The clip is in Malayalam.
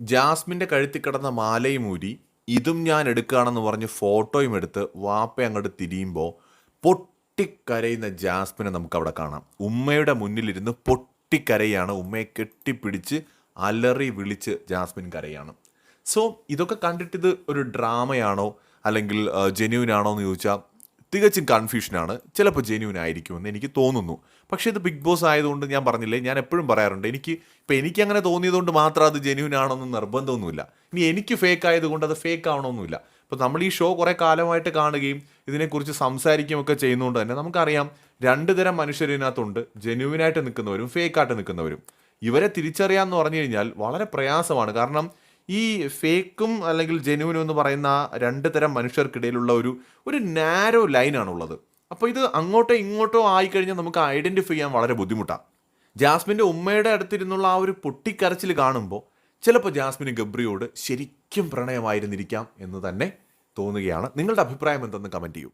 ജാസ്മിന്റെ കഴുത്തിൽ കിടന്ന മാലയും ഊരി ഇതും ഞാൻ എടുക്കുകയാണെന്ന് പറഞ്ഞ് ഫോട്ടോയും എടുത്ത് വാപ്പ അങ്ങോട്ട് തിരിയുമ്പോൾ പൊട്ടിക്കരയുന്ന ജാസ്മിനെ നമുക്ക് അവിടെ കാണാം. ഉമ്മയുടെ മുന്നിലിരുന്ന് പൊട്ടിക്കരയാണ് ഉമ്മയെ കെട്ടിപ്പിടിച്ച് അലറി വിളിച്ച് ജാസ്മിൻ കരയാണ്. സോ ഇതൊക്കെ കണ്ടിട്ട് ഇത് ഒരു ഡ്രാമയാണോ അല്ലെങ്കിൽ ജെന്യൂൻ ആണോ എന്ന് ചോദിച്ചാൽ തികച്ചും കൺഫ്യൂഷനാണ് ചിലപ്പോൾ ജെന്യൂൻ ആയിരിക്കുമെന്ന് എനിക്ക് തോന്നുന്നു. പക്ഷേ ഇത് ബിഗ് ബോസ് ആയതുകൊണ്ട് ഞാൻ പറഞ്ഞില്ലേ ഞാൻ എപ്പോഴും പറയാറുണ്ട് എനിക്ക് ഇപ്പം എനിക്ക് അങ്ങനെ തോന്നിയതുകൊണ്ട് മാത്രം അത് ജെന്യൂൻ ആണെന്ന് നിർബന്ധമൊന്നുമില്ല. ഇനി എനിക്ക് ഫേക്ക് ആയതുകൊണ്ട് അത് ഫേക്ക് ആവണമെന്നില്ല ഇപ്പോൾ നമ്മൾ ഈ ഷോ കുറേ കാലമായിട്ട് കാണുകയും ഇതിനെക്കുറിച്ച് സംസാരിക്കുകയും ഒക്കെ ചെയ്യുന്നതുകൊണ്ട് തന്നെ നമുക്കറിയാം രണ്ട് തരം മനുഷ്യരിനകത്തുണ്ട്. ജെന്യൂനായിട്ട് നിൽക്കുന്നവരും ഫേക്കായിട്ട് നിൽക്കുന്നവരും. ഇവരെ തിരിച്ചറിയാമെന്ന് പറഞ്ഞു കഴിഞ്ഞാൽ വളരെ പ്രയാസമാണ്. കാരണം ഈ ഫേക്കും അല്ലെങ്കിൽ ജെനുവിനും എന്ന് പറയുന്ന രണ്ട് തരം മനുഷ്യർക്കിടയിലുള്ള ഒരു ഒരു നാരോ ലൈനാണുള്ളത് അപ്പോൾ ഇത് അങ്ങോട്ടോ ഇങ്ങോട്ടോ ആയിക്കഴിഞ്ഞാൽ നമുക്ക് ഐഡന്റിഫൈ ചെയ്യാൻ വളരെ ബുദ്ധിമുട്ടാണ് ജാസ്മിന്റെ ഉമ്മയുടെ അടുത്തിരുന്നുള്ള ആ ഒരു പൊട്ടിക്കരച്ചിൽ കാണുമ്പോൾ ചിലപ്പോൾ ജാസ്മിന് ഗബ്രിയോട് ശരിക്കും പ്രണയമായിരുന്നിരിക്കാം എന്ന് തന്നെ തോന്നുകയാണ്. നിങ്ങളുടെ അഭിപ്രായം എന്തെന്ന് കമന്റ് ചെയ്യൂ.